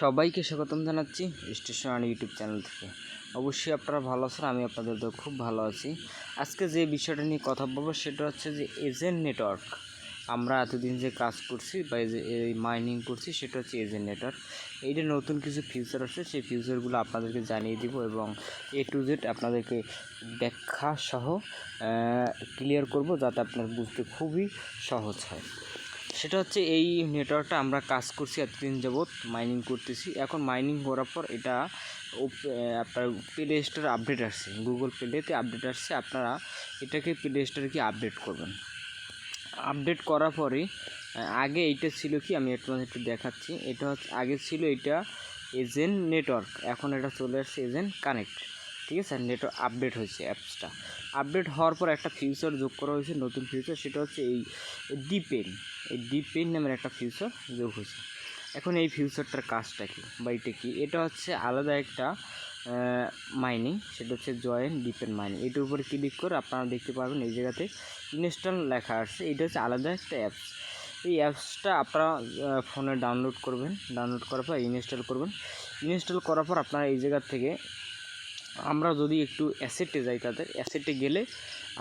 সবাইকে স্বাগতম জানাচ্ছি স্টেশন আর ইউটিউব চ্যানেল থেকে। অবশ্যই আপনারা ভালো আছেন, আমি আপনাদের তো খুব ভালো আছি। আজকে যে বিষয়টা নিয়ে কথা বলব সেটা হচ্ছে যে এজেন্ট নেটওয়ার্ক। আমরা এতদিন যে কাজ করছি বা এই মাইনিং করছি সেটা হচ্ছে এজেন্ট নেটওয়ার্ক। এইটা নতুন কিছু ফিউচার আছে সেই ফিউচারগুলো আপনাদেরকে জানিয়ে দিব এবং এ টু জেড আপনাদেরকে ব্যাখ্যা সহ ক্লিয়ার করব যাতে আপনার বুঝতে খুবই সহজ হয়। সেটা হচ্ছে এই নেটওয়ার্কটা আমরা কাজ করছি এতদিন যাবৎ মাইনিং করতেছি। এখন মাইনিং করার পর এটা আপনার প্লে স্টোরে আপডেট আসছে। গুগল প্লেতে আপডেট আসছে। আপনারা এটাকে প্লে স্টোরে কি আপডেট করবেন। আপডেট করার পরে আগে এইটা ছিল কি? আমি একটু একটু দেখাচ্ছি। এটা হচ্ছে, আগে ছিল এটা এজেন্ট নেটওয়ার্ক এখন এটা চলে আসছে এজেন্ট কানেক্ট ঠিক আছে? নেটওয়ার্ক আপডেট হয়েছে অ্যাপসটা আপডেট হওয়ার পর একটা ফিউচার যোগ করা হয়েছে, নতুন ফিউচার সেটা হচ্ছে এই ডিপেন এই ডিপেন নামের একটা ফিউচার যোগ হয়েছে। এখন এই ফিউচারটার কাজটা কি বা এটা কি? এটা হচ্ছে আলাদা একটা মাইনিং সেটা হচ্ছে জয়েন ডিপেন মাইনিং এটার উপরে ক্লিক করে আপনারা দেখতে পারবেন এই জায়গাতে ইনস্টল লেখা আসছে এটা হচ্ছে আলাদা একটা অ্যাপস এই অ্যাপসটা আপনারা ফোনে ডাউনলোড করবেন। ডাউনলোড করার পর ইনস্টল করবেন। ইনস্টল করার পর আপনারা এই জায়গা থেকে আমরা যদি একটু অ্যাসেটে যাই তাদের অ্যাসেটে গেলে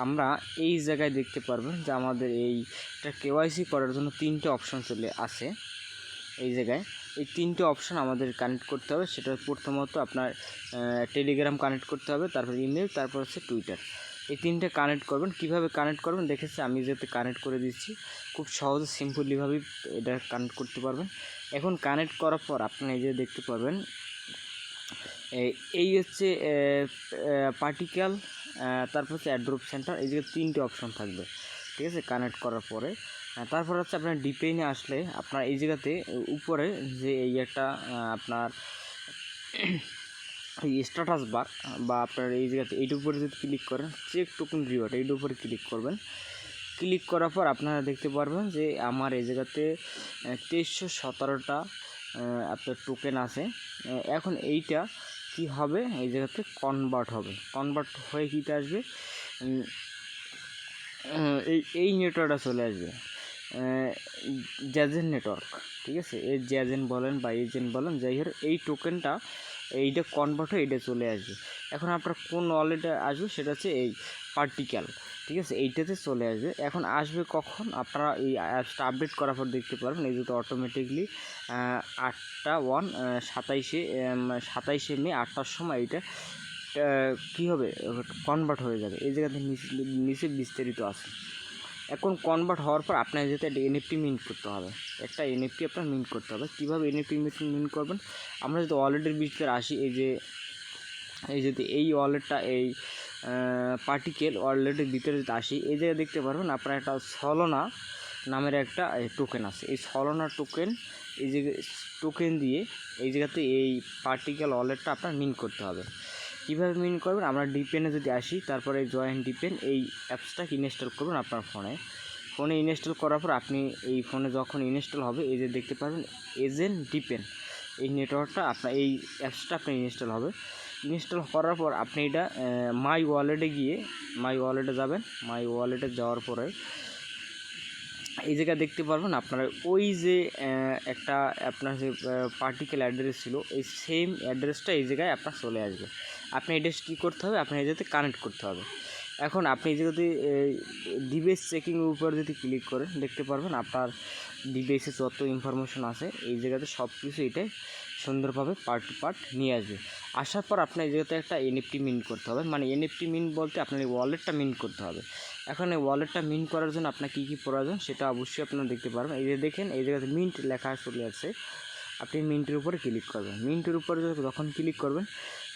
আমরা এই জায়গায় দেখতে পারবেন যে আমাদের এইটা কেওয়াইসি করার জন্য তিনটে অপশন চলে আসে। এই জায়গায় এই তিনটে অপশন আমাদের কানেক্ট করতে হবে। সেটা প্রথমত আপনার টেলিগ্রাম কানেক্ট করতে হবে, তারপর ইমেল তারপর হচ্ছে টুইটার এই তিনটে কানেক্ট করবেন। কীভাবে কানেক্ট করবেন? দেখেছি আমি যাতে কানেক্ট করে দিচ্ছি, খুব সহজে সিম্পলিভাবেই এটা কানেক্ট করতে পারবেন। এখন কানেক্ট করার পর আপনি এই যে দেখতে পারবেন এই- হচ্ছে পার্টিক্যাল তারপর হচ্ছে অ্যাড্রপ সেন্টার এই যে তিনটে অপশন থাকবে, ঠিক আছে কানেক্ট করার পরে। তারপর হচ্ছে আপনার ডিপেইনে আসলে আপনার এই জায়গাতে, উপরে যে এই একটা আপনার এই স্ট্যাটাস বার বা আপনার এই জায়গাতে এইটার উপরে যদি ক্লিক করেন চেক টোকেন রিওয়ার্ড এইটার উপরে ক্লিক করবেন। ক্লিক করার পর আপনারা দেখতে পারবেন যে আমার এই জায়গাতে তেইশশো সতেরোটা আপনার টোকেন আছে। এখন এইটা কি হবে? এই জায়গাতে কনভার্ট হবে। কনভার্ট হয়ে কীতে আসবে? এই এই নেটওয়ার্কটা চলে আসবে। জ্যাজেন নেটওয়ার্ক ঠিক আছে? এই জ্যাজেন বলেন বা এজেন্ট বলেন, যাই হোক, এই টোকেনটা এইটা কনভার্ট হয়ে এটা চলে আসবে। এখন আপনার কোন ওয়ালেটে আসবে, সেটা হচ্ছে এই পার্টিক্যাল ঠিক আছে? এইটাতে চলে আসবে। এখন আসবে কখন? আপনারা এই অ্যাপসটা আপডেট করার পর দেখতে পারবেন। এই যেহেতু অটোমেটিকলি আটটা ওয়ান সাতাইশে সাতাইশে মে আটটার সময় এইটা কী হবে? কনভার্ট হয়ে যাবে। এই জায়গাতে নিচে বিস্তারিত আছে। এখন কনভার্ট হওয়ার পর আপনার যেতে একটা এনএফটি মিন্ট করতে হবে। একটা এনএফটি আপনার মিন্ট করতে হবে। কীভাবে এনএফটি মিন্ট করবেন? আমরা যদি ওয়ালেটের ভিতরে আসি, এই যে, এই যদি এই ওয়ালেটটা এই পার্টিকেল ওয়ালেটের ভিতরে যদি আসি। এই জায়গায় দেখতে পারবেন, আপনার একটা সলনা নামের একটা টোকেন আছে। এই সলনা টোকেন এই যে টোকেন দিয়ে এই জায়গাতে এই পার্টিকেল ওয়ালেটটা আপনার মিন্ট করতে হবে। কীভাবে মিন করবেন? আমরা ডিপেনে যদি আসি, তারপরে জয়েন ডিপেন এই অ্যাপসটাকে ইনস্টল করবেন আপনার ফোনে ফোনে ইনস্টল করার পর আপনি এই ফোনে যখন ইনস্টল হবে, এই যে দেখতে পারবেন এজেন্ট ডিপেন এই নেটওয়ার্কটা আপনার, এই অ্যাপসটা আপনার ইনস্টল হবে। ইনস্টল করার পর আপনি এটা মাই ওয়ালেটে গিয়ে মাই ওয়ালেটে যাবেন। মাই ওয়ালেটে যাওয়ার পরে এই জায়গায় দেখতে পারবেন আপনারা ওই যে একটা আপনার যে পার্টিকেল অ্যাড্রেস ছিল, এই সেম অ্যাড্রেসটা এই জায়গায় আপনার চলে আসবে। আপনি এটা কী করতে হবে? আপনি এই জায়গাতে কানেক্ট করতে হবে। এখন আপনি এই জায়গাতে ডিভাইস চেকিংয়ের উপর যদি ক্লিক করেন, দেখতে পারবেন আপনার ডিভাইসে যত ইনফরমেশন আছে, এই জায়গাতে সব কিছু এটাই সুন্দরভাবে পার্ট পার্ট নিয়ে আসবে। আসার পর আপনার এই জায়গাতে একটা এনএফটি মিন্ট করতে হবে। মানে এনএফটি মিন্ট বলতে আপনার এই ওয়ালেটটা মিন্ট করতে হবে। এখন এই ওয়ালেটটা মিন্ট করার জন্য আপনার কী কী প্রয়োজন সেটা অবশ্যই আপনারা দেখতে পারবেন। এই যে দেখেন, এই জায়গাতে মিন্ট লেখা চলে আসছে। আপনি মিন্টের উপরে ক্লিক করবেন। মিন্টের উপরে যখন ক্লিক করবেন,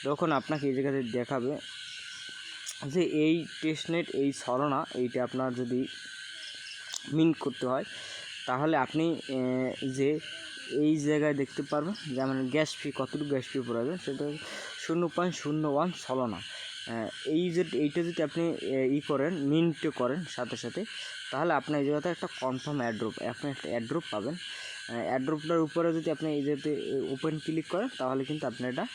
তখন আপনাকে এই জায়গাতে দেখাবে যে এই টেস্টনেট এই ছলনা, এইটা আপনার যদি মিন্ট করতে হয়, তাহলে আপনি যে এই জায়গায় দেখতে পারবেন যেমন গ্যাস ফি কতটুকু গ্যাস ফি পড়াবে? সেটা শূন্য পয়েন্ট শূন্য ওয়ান আহ, এই যে এইটা যদি আপনি ই করেন মিনটে করেন সাথে সাথে তাহলে আপনি এই জায়গাতে একটা কনফার্ম অ্যাড্রপ আপনি একটা অ্যাড্রপ পাবেন। অ্যাড্রপটার উপরে যদি আপনি এই জায়গাতে ওপেন ক্লিক করেন তাহলে কিন্তু আপনি এটা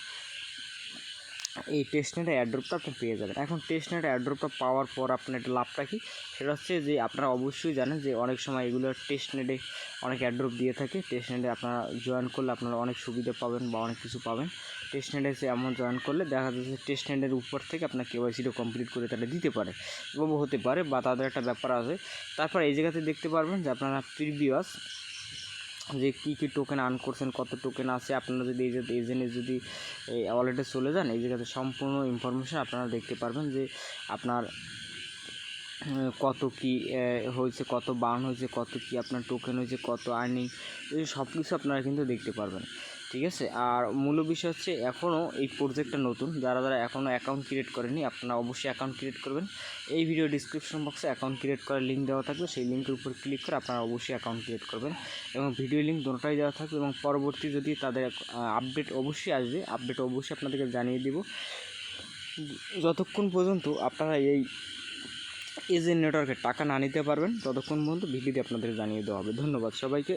এই টেস্টনেট অ্যাড্রপটা আপনি পেয়ে যাবেন। এখন টেস্টনেট অ্যাড্রপটা পাওয়ার পর আপনার একটা লাভটা কি? সেটা হচ্ছে যে আপনারা অবশ্যই জানেন যে অনেক সময় এগুলো টেস্টনেটে অনেক অ্যাড্রপ দিয়ে থাকে। টেস্টনেটে আপনারা জয়েন করলে আপনারা অনেক সুবিধা পাবেন বা অনেক কিছু পাবেন। টেস্টনেটে এসে এমন জয়েন করলে দেখা যাচ্ছে টেস্টনেটের উপর থেকে আপনার কেওয়াইসিটা কমপ্লিট করে তারা দিতে পারে। এবং হতে পারে বা তাদের একটা ব্যাপার আছে। তারপর এই জায়গাতে দেখতে পারবেন যে আপনারা প্রিভিয়াস যে কী কী টোকেন আর্ন করছেন, কত টোকেন আছে, আপনারা যদি এই যে এজেন্টে যদি ওয়ালেটে চলে যান, এই জায়গাতে সম্পূর্ণ ইনফরমেশান আপনারা দেখতে পারবেন যে আপনার কত কি হয়েছে, কত বার্ন হয়েছে, কত কি আপনার টোকেন হয়েছে, কত আর্নিং এই সব কিছু আপনারা কিন্তু দেখতে পারবেন। ঠিক আছে? আর মূল বিষয় হচ্ছে এখনও এই প্রজেক্টটা নতুন। যারা যারা এখনও অ্যাকাউন্ট ক্রিয়েট করেনি আপনারা অবশ্যই অ্যাকাউন্ট ক্রিয়েট করবেন। এই ভিডিও ডিসক্রিপশন বক্সে অ্যাকাউন্ট ক্রিয়েট করার লিঙ্ক দেওয়া থাকবে। সেই লিঙ্কের উপর ক্লিক করে আপনারা অবশ্যই অ্যাকাউন্ট ক্রিয়েট করবেন। এবং ভিডিও লিঙ্ক দুটোটাই দেওয়া থাকবে এবং পরবর্তী যদি তাদের আপডেট অবশ্যই আসবে আপডেট অবশ্যই আপনাদেরকে জানিয়ে দিব। যতক্ষণ পর্যন্ত আপনারা এই এজেন্ট নেটওয়ার্কে টাকা না নিতে পারবেন, ততক্ষণ পর্যন্ত ভিডিওতে আপনাদের জানিয়ে দেওয়া হবে। ধন্যবাদ সবাইকে।